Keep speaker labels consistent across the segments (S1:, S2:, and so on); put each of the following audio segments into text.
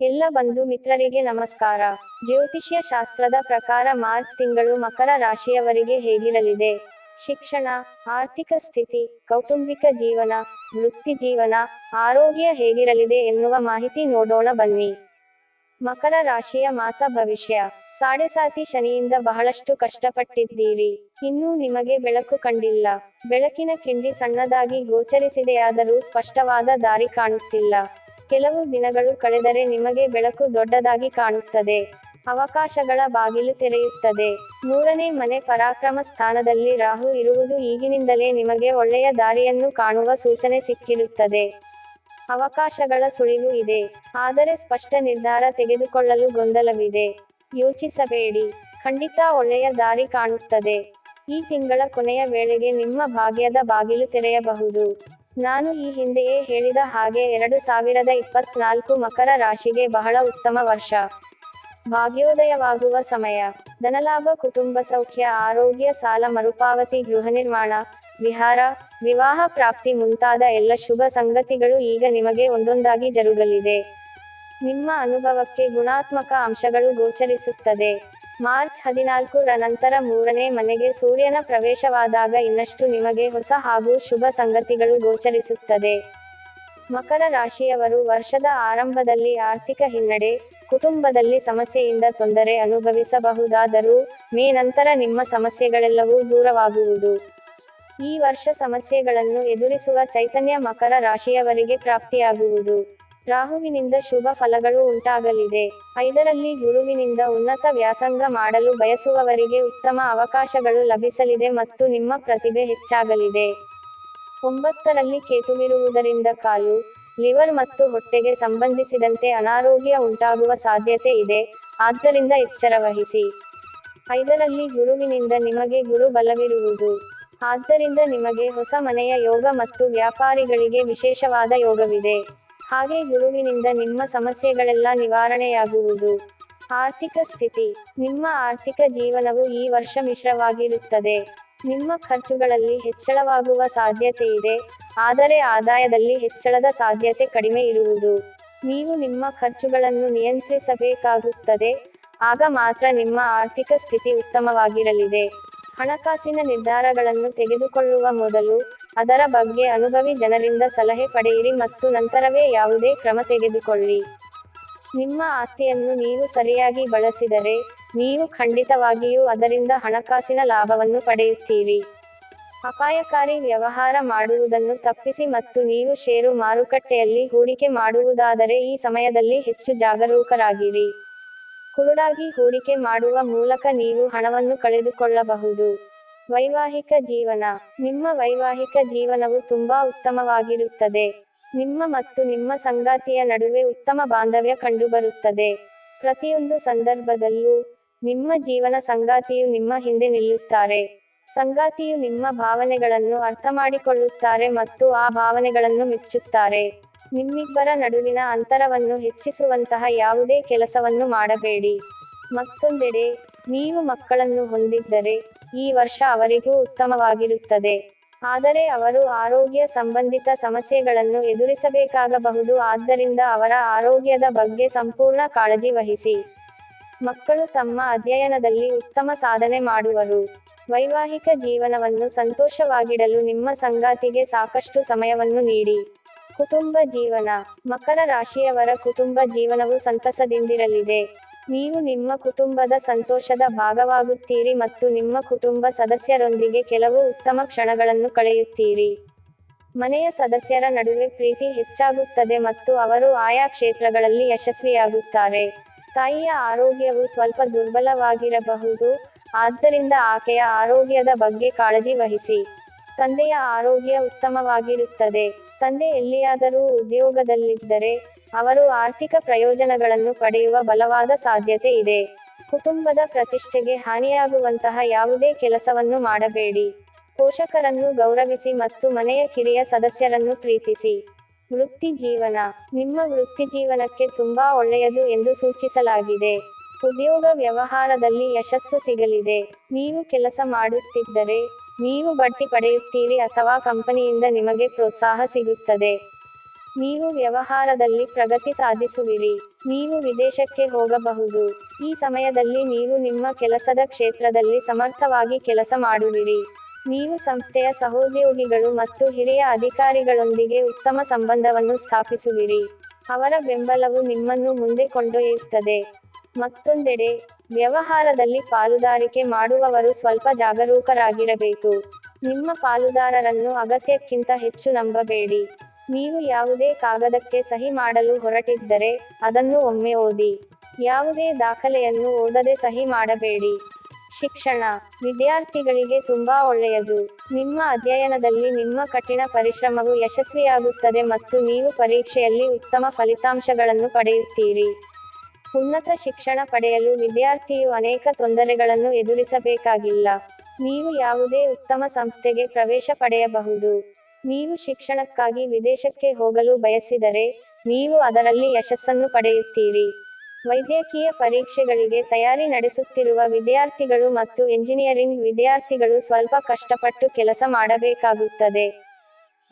S1: ಎಲ್ಲ ಬಂಧು ಮಿತ್ರರಿಗೆ ನಮಸ್ಕಾರ. ಜ್ಯೋತಿಷ್ಯ ಶಾಸ್ತ್ರದ ಪ್ರಕಾರ ಮಾರ್ಚ್ ತಿಂಗಳು ಮಕರ ರಾಶಿಯವರಿಗೆ ಹೇಗಿರಲಿದೆ? ಶಿಕ್ಷಣ, ಆರ್ಥಿಕ ಸ್ಥಿತಿ, ಕೌಟುಂಬಿಕ ಜೀವನ, ವೃತ್ತಿ ಜೀವನ, ಆರೋಗ್ಯ ಹೇಗಿರಲಿದೆ ಎನ್ನುವ ಮಾಹಿತಿ ನೋಡೋಣ ಬನ್ನಿ. ಮಕರ ರಾಶಿಯ ಮಾಸ ಭವಿಷ್ಯ. ಸಾಡೆಸಾತಿ ಶನಿಯಿಂದ ಬಹಳಷ್ಟು ಕಷ್ಟಪಟ್ಟಿದ್ದೀರಿ. ಇನ್ನೂ ನಿಮಗೆ ಬೆಳಕು ಕಂಡಿಲ್ಲ. ಬೆಳಕಿನ ಕಿಂಡಿ ಸಣ್ಣದಾಗಿ ಗೋಚರಿಸಿದೆಯಾದರೂ ಸ್ಪಷ್ಟವಾದ ದಾರಿ ಕಾಣುತ್ತಿಲ್ಲ. ಕೆಲವು ದಿನಗಳು ಕಳೆದರೆ ನಿಮಗೆ ಬೆಳಕು ದೊಡ್ಡದಾಗಿ ಕಾಣುತ್ತದೆ. ಅವಕಾಶಗಳ ಬಾಗಿಲು ತೆರೆಯುತ್ತದೆ. ಮೂರನೇ ಮನೆ ಪರಾಕ್ರಮ ಸ್ಥಾನದಲ್ಲಿ ರಾಹು ಇರುವುದು ಈಗಿನಿಂದಲೇ ನಿಮಗೆ ಒಳ್ಳೆಯ ದಾರಿಯನ್ನು ಕಾಣುವ ಸೂಚನೆ ಸಿಕ್ಕಿರುತ್ತದೆ. ಅವಕಾಶಗಳ ಸುಳಿವು ಇದೆ. ಆದರೆ ಸ್ಪಷ್ಟ ನಿರ್ಧಾರ ತೆಗೆದುಕೊಳ್ಳಲು ಗೊಂದಲವಿದೆ. ಯೋಚಿಸಬೇಡಿ. ಖಂಡಿತ ಒಳ್ಳೆಯ ದಾರಿ ಕಾಣುತ್ತದೆ. ಈ ತಿಂಗಳ ಕೊನೆಯ ವೇಳೆಗೆ ನಿಮ್ಮ ಭಾಗ್ಯದ ಬಾಗಿಲು ತೆರೆಯಬಹುದು. ನಾನು ಈ ಹಿಂದೆಯೇ ಹೇಳಿದ ಹಾಗೆ ಎರಡು ಸಾವಿರದ ಇಪ್ಪತ್ನಾಲ್ಕು ಮಕರ ರಾಶಿಗೆ ಬಹಳ ಉತ್ತಮ ವರ್ಷ. ಭಾಗ್ಯೋದಯವಾಗುವ ಸಮಯ. ಧನಲಾಭ, ಕುಟುಂಬ ಸೌಖ್ಯ, ಆರೋಗ್ಯ, ಸಾಲ, ಮರುಪಾವತಿ, ಗೃಹ ನಿರ್ಮಾಣ, ವಿಹಾರ, ವಿವಾಹ ಪ್ರಾಪ್ತಿ ಮುಂತಾದ ಎಲ್ಲ ಶುಭ ಸಂಗತಿಗಳು ಈಗ ನಿಮಗೆ ಒಂದೊಂದಾಗಿ ಜರುಗಲಿದೆ. ನಿಮ್ಮ ಅನುಭವಕ್ಕೆ ಗುಣಾತ್ಮಕ ಅಂಶಗಳು ಗೋಚರಿಸುತ್ತದೆ. ಮಾರ್ಚ್ ಹದಿನಾಲ್ಕರ ನಂತರ ಮೂರನೇ ಮನೆಗೆ ಸೂರ್ಯನ ಪ್ರವೇಶವಾದಾಗ ಇನ್ನಷ್ಟು ನಿಮಗೆ ಹೊಸ ಹಾಗೂ ಶುಭ ಸಂಗತಿಗಳು ಗೋಚರಿಸುತ್ತದೆ. ಮಕರ ರಾಶಿಯವರು ವರ್ಷದ ಆರಂಭದಲ್ಲಿ ಆರ್ಥಿಕ ಹಿನ್ನಡೆ, ಕುಟುಂಬದಲ್ಲಿ ಸಮಸ್ಯೆಯಿಂದ ತೊಂದರೆ ಅನುಭವಿಸಬಹುದಾದರೂ ಮೇ ನಂತರ ನಿಮ್ಮ ಸಮಸ್ಯೆಗಳೆಲ್ಲವೂ ದೂರವಾಗುವುದು. ಈ ವರ್ಷ ಸಮಸ್ಯೆಗಳನ್ನು ಎದುರಿಸುವ ಚೈತನ್ಯ ಮಕರ ರಾಶಿಯವರಿಗೆ ಪ್ರಾಪ್ತಿಯಾಗುವುದು. ರಾಹುವಿನಿಂದ ಶುಭ ಫಲಗಳು ಉಂಟಾಗಲಿದೆ. ಐದರಲ್ಲಿ ಗುರುವಿನಿಂದ ಉನ್ನತ ವ್ಯಾಸಂಗ ಮಾಡಲು ಬಯಸುವವರಿಗೆ ಉತ್ತಮ ಅವಕಾಶಗಳು ಲಭಿಸಲಿದೆ ಮತ್ತು ನಿಮ್ಮ ಪ್ರತಿಭೆ ಹೆಚ್ಚಾಗಲಿದೆ. ಒಂಬತ್ತರಲ್ಲಿ ಕೇತುವಿರುವುದರಿಂದ ಕಾಲು, ಲಿವರ್ ಮತ್ತು ಹೊಟ್ಟೆಗೆ ಸಂಬಂಧಿಸಿದಂತೆ ಅನಾರೋಗ್ಯ ಉಂಟಾಗುವ ಸಾಧ್ಯತೆ ಇದೆ, ಆದ್ದರಿಂದ ಎಚ್ಚರವಹಿಸಿ ಐದರಲ್ಲಿ ಗುರುವಿನಿಂದ ನಿಮಗೆ ಗುರು ಬಲವಿರುವುದು. ಆದ್ದರಿಂದ ನಿಮಗೆ ಹೊಸ ಮನೆಯ ಯೋಗ ಮತ್ತು ವ್ಯಾಪಾರಿಗಳಿಗೆ ವಿಶೇಷವಾದ ಯೋಗವಿದೆ. ಹಾಗೆ ಗುರುವಿನಿಂದ ನಿಮ್ಮ ಸಮಸ್ಯೆಗಳೆಲ್ಲ ನಿವಾರಣೆಯಾಗುವುದು. ಆರ್ಥಿಕ ಸ್ಥಿತಿ. ನಿಮ್ಮ ಆರ್ಥಿಕ ಜೀವನವು ಈ ವರ್ಷ ಮಿಶ್ರವಾಗಿರುತ್ತದೆ. ನಿಮ್ಮ ಖರ್ಚುಗಳಲ್ಲಿ ಹೆಚ್ಚಳವಾಗುವ ಸಾಧ್ಯತೆ ಇದೆ. ಆದರೆ ಆದಾಯದಲ್ಲಿ ಹೆಚ್ಚಳದ ಸಾಧ್ಯತೆ ಕಡಿಮೆ ಇರುವುದು. ನೀವು ನಿಮ್ಮ ಖರ್ಚುಗಳನ್ನು ನಿಯಂತ್ರಿಸಬೇಕಾಗುತ್ತದೆ. ಆಗ ಮಾತ್ರ ನಿಮ್ಮ ಆರ್ಥಿಕ ಸ್ಥಿತಿ ಉತ್ತಮವಾಗಿರಲಿದೆ. ಹಣಕಾಸಿನ ನಿರ್ಧಾರಗಳನ್ನು ತೆಗೆದುಕೊಳ್ಳುವ ಮೊದಲು ಅದರ ಬಗ್ಗೆ ಅನುಭವಿ ಜನರಿಂದ ಸಲಹೆ ಪಡೆಯಿರಿ ಮತ್ತು ನಂತರವೇ ಯಾವುದೇ ಕ್ರಮ ತೆಗೆದುಕೊಳ್ಳಿ. ನಿಮ್ಮ ಆಸ್ತಿಯನ್ನು ನೀವು ಸರಿಯಾಗಿ ಬಳಸಿದರೆ, ನೀವು ಖಂಡಿತವಾಗಿಯೂ ಅದರಿಂದ ಹಣಕಾಸಿನ ಲಾಭವನ್ನು ಪಡೆಯುತ್ತೀರಿ. ಅಪಾಯಕಾರಿ ವ್ಯವಹಾರ ಮಾಡುವುದನ್ನು ತಪ್ಪಿಸಿ ಮತ್ತು ನೀವು ಷೇರು ಮಾರುಕಟ್ಟೆಯಲ್ಲಿ ಹೂಡಿಕೆ ಮಾಡುವುದಾದರೆ ಈ ಸಮಯದಲ್ಲಿ ಹೆಚ್ಚು ಜಾಗರೂಕರಾಗಿರಿ. ಕುರುಡಾಗಿ ಹೂಡಿಕೆ ಮಾಡುವ ಮೂಲಕ ನೀವು ಹಣವನ್ನು ಕಳೆದುಕೊಳ್ಳಬಹುದು. ವೈವಾಹಿಕ ಜೀವನ. ನಿಮ್ಮ ವೈವಾಹಿಕ ಜೀವನವು ತುಂಬಾ ಉತ್ತಮವಾಗಿರುತ್ತದೆ. ನಿಮ್ಮ ಮತ್ತು ನಿಮ್ಮ ಸಂಗಾತಿಯ ನಡುವೆ ಉತ್ತಮ ಬಾಂಧವ್ಯ ಕಂಡುಬರುತ್ತದೆ. ಪ್ರತಿಯೊಂದು ಸಂದರ್ಭದಲ್ಲೂ ನಿಮ್ಮ ಜೀವನ ಸಂಗಾತಿಯು ನಿಮ್ಮ ಹಿಂದೆ ನಿಲ್ಲುತ್ತಾರೆ. ಸಂಗಾತಿಯು ನಿಮ್ಮ ಭಾವನೆಗಳನ್ನು ಅರ್ಥಮಾಡಿಕೊಳ್ಳುತ್ತಾರೆ ಮತ್ತು ಆ ಭಾವನೆಗಳನ್ನು ಮೆಚ್ಚುತ್ತಾರೆ. ನಿಮ್ಮಿಬ್ಬರ ನಡುವಿನ ಅಂತರವನ್ನು ಹೆಚ್ಚಿಸುವಂತಹ ಯಾವುದೇ ಕೆಲಸವನ್ನು ಮಾಡಬೇಡಿ. ಮತ್ತೊಂದೆಡೆ, ನೀವು ಮಕ್ಕಳನ್ನು ಹೊಂದಿದ್ದರೆ ಈ ವರ್ಷ ಅವರಿಗೂ ಉತ್ತಮವಾಗಿರುತ್ತದೆ. ಆದರೆ ಅವರು ಆರೋಗ್ಯ ಸಂಬಂಧಿತ ಸಮಸ್ಯೆಗಳನ್ನು ಎದುರಿಸಬೇಕಾಗಬಹುದು. ಆದ್ದರಿಂದ ಅವರ ಆರೋಗ್ಯದ ಬಗ್ಗೆ ಸಂಪೂರ್ಣ ಕಾಳಜಿ ವಹಿಸಿ. ಮಕ್ಕಳು ತಮ್ಮ ಅಧ್ಯಯನದಲ್ಲಿ ಉತ್ತಮ ಸಾಧನೆ ಮಾಡುವರು. ವೈವಾಹಿಕ ಜೀವನವನ್ನು ಸಂತೋಷವಾಗಿಡಲು ನಿಮ್ಮ ಸಂಗಾತಿಗೆ ಸಾಕಷ್ಟು ಸಮಯವನ್ನು ನೀಡಿ. ಕುಟುಂಬ ಜೀವನ. ಮಕರ ರಾಶಿಯವರ ಕುಟುಂಬ ಜೀವನವು ಸಂತಸದಿಂದಿರಲಿದೆ. ನೀವು ನಿಮ್ಮ ಕುಟುಂಬದ ಸಂತೋಷದ ಭಾಗವಾಗುತ್ತೀರಿ ಮತ್ತು ನಿಮ್ಮ ಕುಟುಂಬ ಸದಸ್ಯರೊಂದಿಗೆ ಕೆಲವು ಉತ್ತಮ ಕ್ಷಣಗಳನ್ನು ಕಳೆಯುತ್ತೀರಿ. ಮನೆಯ ಸದಸ್ಯರ ನಡುವೆ ಪ್ರೀತಿ ಹೆಚ್ಚಾಗುತ್ತದೆ ಮತ್ತು ಅವರು ಆಯಾ ಕ್ಷೇತ್ರಗಳಲ್ಲಿ ಯಶಸ್ವಿಯಾಗುತ್ತಾರೆ. ತಾಯಿಯ ಆರೋಗ್ಯವು ಸ್ವಲ್ಪ ದುರ್ಬಲವಾಗಿರಬಹುದು, ಆದ್ದರಿಂದ ಆಕೆಯ ಆರೋಗ್ಯದ ಬಗ್ಗೆ ಕಾಳಜಿ ವಹಿಸಿ. ತಂದೆಯ ಆರೋಗ್ಯ ಉತ್ತಮವಾಗಿರುತ್ತದೆ. ತಂದೆ ಎಲ್ಲಿಯಾದರೂ ಉದ್ಯೋಗದಲ್ಲಿದ್ದರೆ ಅವರು ಆರ್ಥಿಕ ಪ್ರಯೋಜನಗಳನ್ನು ಪಡೆಯುವ ಬಲವಾದ ಸಾಧ್ಯತೆ ಇದೆ. ಕುಟುಂಬದ ಪ್ರತಿಷ್ಠೆಗೆ ಹಾನಿಯಾಗುವಂತಹ ಯಾವುದೇ ಕೆಲಸವನ್ನು ಮಾಡಬೇಡಿ. ಪೋಷಕರನ್ನು ಗೌರವಿಸಿ ಮತ್ತು ಮನೆಯ ಕಿರಿಯ ಸದಸ್ಯರನ್ನು ಪ್ರೀತಿಸಿ. ವೃತ್ತಿ ಜೀವನ. ನಿಮ್ಮ ವೃತ್ತಿ ಜೀವನಕ್ಕೆ ತುಂಬಾ ಒಳ್ಳೆಯದು ಎಂದು ಸೂಚಿಸಲಾಗಿದೆ. ಉದ್ಯೋಗ ವ್ಯವಹಾರದಲ್ಲಿ ಯಶಸ್ಸು ಸಿಗಲಿದೆ. ನೀವು ಕೆಲಸ ಮಾಡುತ್ತಿದ್ದರೆ, ನೀವು ಬಡ್ತಿ ಪಡೆಯುತ್ತೀರಿ ಅಥವಾ ಕಂಪನಿಯಿಂದ ನಿಮಗೆ ಪ್ರೋತ್ಸಾಹ ಸಿಗುತ್ತದೆ. ನೀವು ವ್ಯವಹಾರದಲ್ಲಿ ಪ್ರಗತಿ ಸಾಧಿಸುವಿರಿ. ನೀವು ವಿದೇಶಕ್ಕೆ ಹೋಗಬಹುದು. ಈ ಸಮಯದಲ್ಲಿ ನೀವು ನಿಮ್ಮ ಕೆಲಸದ ಕ್ಷೇತ್ರದಲ್ಲಿ ಸಮರ್ಥವಾಗಿ ಕೆಲಸ ಮಾಡುವಿರಿ. ನೀವು ಸಂಸ್ಥೆಯ ಸಹೋದ್ಯೋಗಿಗಳು ಮತ್ತು ಹಿರಿಯ ಅಧಿಕಾರಿಗಳೊಂದಿಗೆ ಉತ್ತಮ ಸಂಬಂಧವನ್ನು ಸ್ಥಾಪಿಸುವಿರಿ. ಅವರ ಬೆಂಬಲವು ನಿಮ್ಮನ್ನು ಮುಂದೆ ಕೊಂಡೊಯ್ಯುತ್ತದೆ. ಮತ್ತೊಂದೆಡೆ, ವ್ಯವಹಾರದಲ್ಲಿ ಪಾಲುದಾರಿಕೆ ಮಾಡುವವರು ಸ್ವಲ್ಪ ಜಾಗರೂಕರಾಗಿರಬೇಕು. ನಿಮ್ಮ ಪಾಲುದಾರರನ್ನು ಅಗತ್ಯಕ್ಕಿಂತ ಹೆಚ್ಚು ನಂಬಬೇಡಿ. ನೀವು ಯಾವುದೇ ಕಾಗದಕ್ಕೆ ಸಹಿ ಮಾಡಲು ಹೊರಟಿದ್ದರೆ ಅದನ್ನು ಒಮ್ಮೆ ಓದಿ. ಯಾವುದೇ ದಾಖಲೆಯನ್ನು ಓದದೆ ಸಹಿ ಮಾಡಬೇಡಿ. ಶಿಕ್ಷಣ ವಿದ್ಯಾರ್ಥಿಗಳಿಗೆ ತುಂಬಾ ಒಳ್ಳೆಯದು. ನಿಮ್ಮ ಅಧ್ಯಯನದಲ್ಲಿ ನಿಮ್ಮ ಕಠಿಣ ಪರಿಶ್ರಮವು ಯಶಸ್ವಿಯಾಗುತ್ತದೆ ಮತ್ತು ನೀವು ಪರೀಕ್ಷೆಯಲ್ಲಿ ಉತ್ತಮ ಫಲಿತಾಂಶಗಳನ್ನು ಪಡೆಯುತ್ತೀರಿ. ಉನ್ನತ ಶಿಕ್ಷಣ ಪಡೆಯಲು ವಿದ್ಯಾರ್ಥಿಯು ಅನೇಕ ತೊಂದರೆಗಳನ್ನು ಎದುರಿಸಬೇಕಾಗಿಲ್ಲ. ನೀವು ಯಾವುದೇ ಉತ್ತಮ ಸಂಸ್ಥೆಗೆ ಪ್ರವೇಶ ಪಡೆಯಬಹುದು. ನೀವು ಶಿಕ್ಷಣಕ್ಕಾಗಿ ವಿದೇಶಕ್ಕೆ ಹೋಗಲು ಬಯಸಿದರೆ ನೀವು ಅದರಲ್ಲಿ ಯಶಸ್ಸನ್ನು ಪಡೆಯುತ್ತೀರಿ. ವೈದ್ಯಕೀಯ ಪರೀಕ್ಷೆಗಳಿಗೆ ತಯಾರಿ ನಡೆಸುತ್ತಿರುವ ವಿದ್ಯಾರ್ಥಿಗಳು ಮತ್ತು ಎಂಜಿನಿಯರಿಂಗ್ ವಿದ್ಯಾರ್ಥಿಗಳು ಸ್ವಲ್ಪ ಕಷ್ಟಪಟ್ಟು ಕೆಲಸ ಮಾಡಬೇಕಾಗುತ್ತದೆ.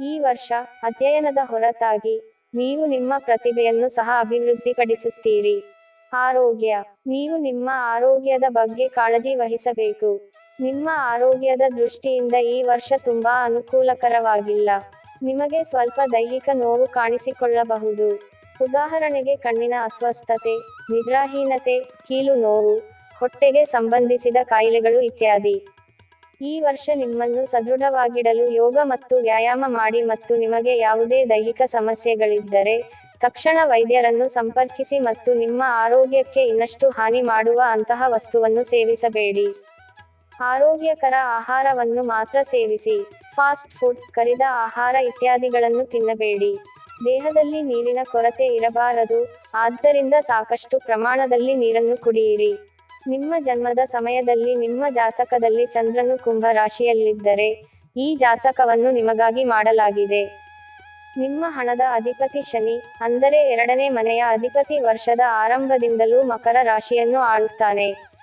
S1: ಈ ವರ್ಷ ಅಧ್ಯಯನದ ಹೊರತಾಗಿ ನೀವು ನಿಮ್ಮ ಪ್ರತಿಭೆಯನ್ನು ಸಹ ಅಭಿವೃದ್ಧಿಪಡಿಸುತ್ತೀರಿ. ಆರೋಗ್ಯ, ನೀವು ನಿಮ್ಮ ಆರೋಗ್ಯದ ಬಗ್ಗೆ ಕಾಳಜಿ ವಹಿಸಬೇಕು. ನಿಮ್ಮ ಆರೋಗ್ಯದ ದೃಷ್ಟಿಯಿಂದ ಈ ವರ್ಷ ತುಂಬಾ ಅನುಕೂಲಕರವಾಗಿಲ್ಲ. ನಿಮಗೆ ಸ್ವಲ್ಪ ದೈಹಿಕ ನೋವು ಕಾಣಿಸಿಕೊಳ್ಳಬಹುದು. ಉದಾಹರಣೆಗೆ ಕಣ್ಣಿನ ಅಸ್ವಸ್ಥತೆ, ನಿದ್ರಾಹೀನತೆ, ಕೀಲು ನೋವು, ಹೊಟ್ಟೆಗೆ ಸಂಬಂಧಿಸಿದ ಕಾಯಿಲೆಗಳು ಇತ್ಯಾದಿ. ಈ ವರ್ಷ ನಿಮ್ಮನ್ನು ಸದೃಢವಾಗಿಡಲು ಯೋಗ ಮತ್ತು ವ್ಯಾಯಾಮ ಮಾಡಿ ಮತ್ತು ನಿಮಗೆ ಯಾವುದೇ ದೈಹಿಕ ಸಮಸ್ಯೆಗಳಿದ್ದರೆ ತಕ್ಷಣ ವೈದ್ಯರನ್ನು ಸಂಪರ್ಕಿಸಿ ಮತ್ತು ನಿಮ್ಮ ಆರೋಗ್ಯಕ್ಕೆ ಇನ್ನಷ್ಟು ಹಾನಿ ಮಾಡುವ ಅಂತಹ ವಸ್ತುವನ್ನು ಸೇವಿಸಬೇಡಿ. ಆರೋಗ್ಯಕರ ಆಹಾರವನ್ನು ಮಾತ್ರ ಸೇವಿಸಿ, ಫಾಸ್ಟ್ ಫುಡ್, ಕರಿದ ಆಹಾರ ಇತ್ಯಾದಿಗಳನ್ನು ತಿನ್ನಬೇಡಿ. ದೇಹದಲ್ಲಿ ನೀರಿನ ಕೊರತೆ ಇರಬಾರದು, ಆದ್ದರಿಂದ ಸಾಕಷ್ಟು ಪ್ರಮಾಣದಲ್ಲಿ ನೀರನ್ನು ಕುಡಿಯಿರಿ. ನಿಮ್ಮ ಜನ್ಮದ ಸಮಯದಲ್ಲಿ ನಿಮ್ಮ ಜಾತಕದಲ್ಲಿ ಚಂದ್ರನು ಕುಂಭ ರಾಶಿಯಲ್ಲಿದ್ದರೆ, ಈ ಜಾತಕವನ್ನು ನಿಮಗಾಗಿ ಮಾಡಲಾಗಿದೆ. ನಿಮ್ಮ ಹಣದ ಅಧಿಪತಿ ಶನಿ, ಅಂದರೆ ಎರಡನೇ ಮನೆಯ ಅಧಿಪತಿ ವರ್ಷದ ಆರಂಭದಿಂದಲೂ ಮಕರ ರಾಶಿಯನ್ನು ಆಳುತ್ತಾನೆ.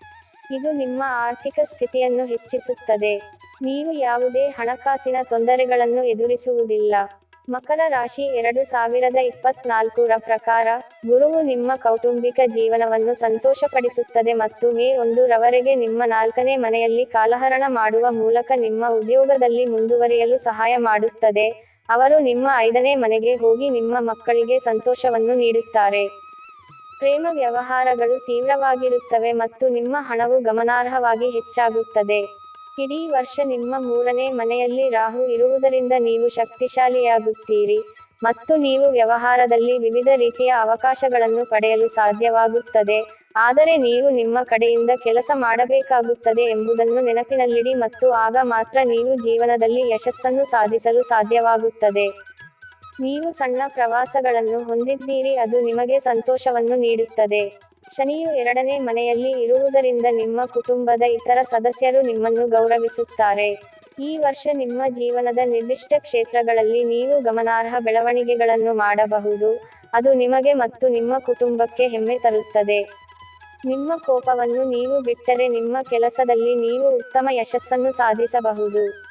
S1: ಇದು ನಿಮ್ಮ ಆರ್ಥಿಕ ಸ್ಥಿತಿಯನ್ನು ಹೆಚ್ಚಿಸುತ್ತದೆ. ನೀವು ಯಾವುದೇ ಹಣಕಾಸಿನ ತೊಂದರೆಗಳನ್ನು ಎದುರಿಸುವುದಿಲ್ಲ. ಮಕರ ರಾಶಿ ಎರಡು ಸಾವಿರದ ಇಪ್ಪತ್ನಾಲ್ಕರ ಪ್ರಕಾರ, ಗುರುವು ನಿಮ್ಮ ಕೌಟುಂಬಿಕ ಜೀವನವನ್ನು ಸಂತೋಷಪಡಿಸುತ್ತದೆ ಮತ್ತು ಮೇ ಒಂದು ರವರೆಗೆ ನಿಮ್ಮ ನಾಲ್ಕನೇ ಮನೆಯಲ್ಲಿ ಕಾಲಹರಣ ಮಾಡುವ ಮೂಲಕ ನಿಮ್ಮ ಉದ್ಯೋಗದಲ್ಲಿ ಮುಂದುವರಿಯಲು ಸಹಾಯ ಮಾಡುತ್ತದೆ. ಅವರು ನಿಮ್ಮ ಐದನೇ ಮನೆಗೆ ಹೋಗಿ ನಿಮ್ಮ ಮಕ್ಕಳಿಗೆ ಸಂತೋಷವನ್ನು ನೀಡುತ್ತಾರೆ. ಪ್ರೇಮ ವ್ಯವಹಾರಗಳು ತೀವ್ರವಾಗಿರುತ್ತವೆ ಮತ್ತು ನಿಮ್ಮ ಹಣವು ಗಮನಾರ್ಹವಾಗಿ ಹೆಚ್ಚಾಗುತ್ತದೆ. ಇಡೀ ವರ್ಷ ನಿಮ್ಮ ಮೂರನೇ ಮನೆಯಲ್ಲಿ ರಾಹು ಇರುವುದರಿಂದ ನೀವು ಶಕ್ತಿಶಾಲಿಯಾಗುತ್ತೀರಿ ಮತ್ತು ನೀವು ವ್ಯವಹಾರದಲ್ಲಿ ವಿವಿಧ ರೀತಿಯ ಅವಕಾಶಗಳನ್ನು ಪಡೆಯಲು ಸಾಧ್ಯವಾಗುತ್ತದೆ. ಆದರೆ ನೀವು ನಿಮ್ಮ ಕಡೆಯಿಂದ ಕೆಲಸ ಮಾಡಬೇಕಾಗುತ್ತದೆ ಎಂಬುದನ್ನು ನೆನಪಿನಲ್ಲಿಡಿ ಮತ್ತು ಆಗ ಮಾತ್ರ ನೀವು ಜೀವನದಲ್ಲಿ ಯಶಸ್ಸನ್ನು ಸಾಧಿಸಲು ಸಾಧ್ಯವಾಗುತ್ತದೆ. ನೀವು ಸಣ್ಣ ಪ್ರವಾಸಗಳನ್ನು ಹೊಂದಿದ್ದೀರಿ, ಅದು ನಿಮಗೆ ಸಂತೋಷವನ್ನು ನೀಡುತ್ತದೆ. ಶನಿಯು ಎರಡನೇ ಮನೆಯಲ್ಲಿ ಇರುವುದರಿಂದ ನಿಮ್ಮ ಕುಟುಂಬದ ಇತರ ಸದಸ್ಯರು ನಿಮ್ಮನ್ನು ಗೌರವಿಸುತ್ತಾರೆ. ಈ ವರ್ಷ ನಿಮ್ಮ ಜೀವನದ ನಿರ್ದಿಷ್ಟ ಕ್ಷೇತ್ರಗಳಲ್ಲಿ ನೀವು ಗಮನಾರ್ಹ ಬೆಳವಣಿಗೆಗಳನ್ನು ಮಾಡಬಹುದು. ಅದು ನಿಮಗೆ ಮತ್ತು ನಿಮ್ಮ ಕುಟುಂಬಕ್ಕೆ ಹೆಮ್ಮೆ ತರುತ್ತದೆ. ನಿಮ್ಮ ಕೋಪವನ್ನು ನೀವು ಬಿಟ್ಟರೆ ನಿಮ್ಮ ಕೆಲಸದಲ್ಲಿ ನೀವು ಉತ್ತಮ ಯಶಸ್ಸನ್ನು ಸಾಧಿಸಬಹುದು.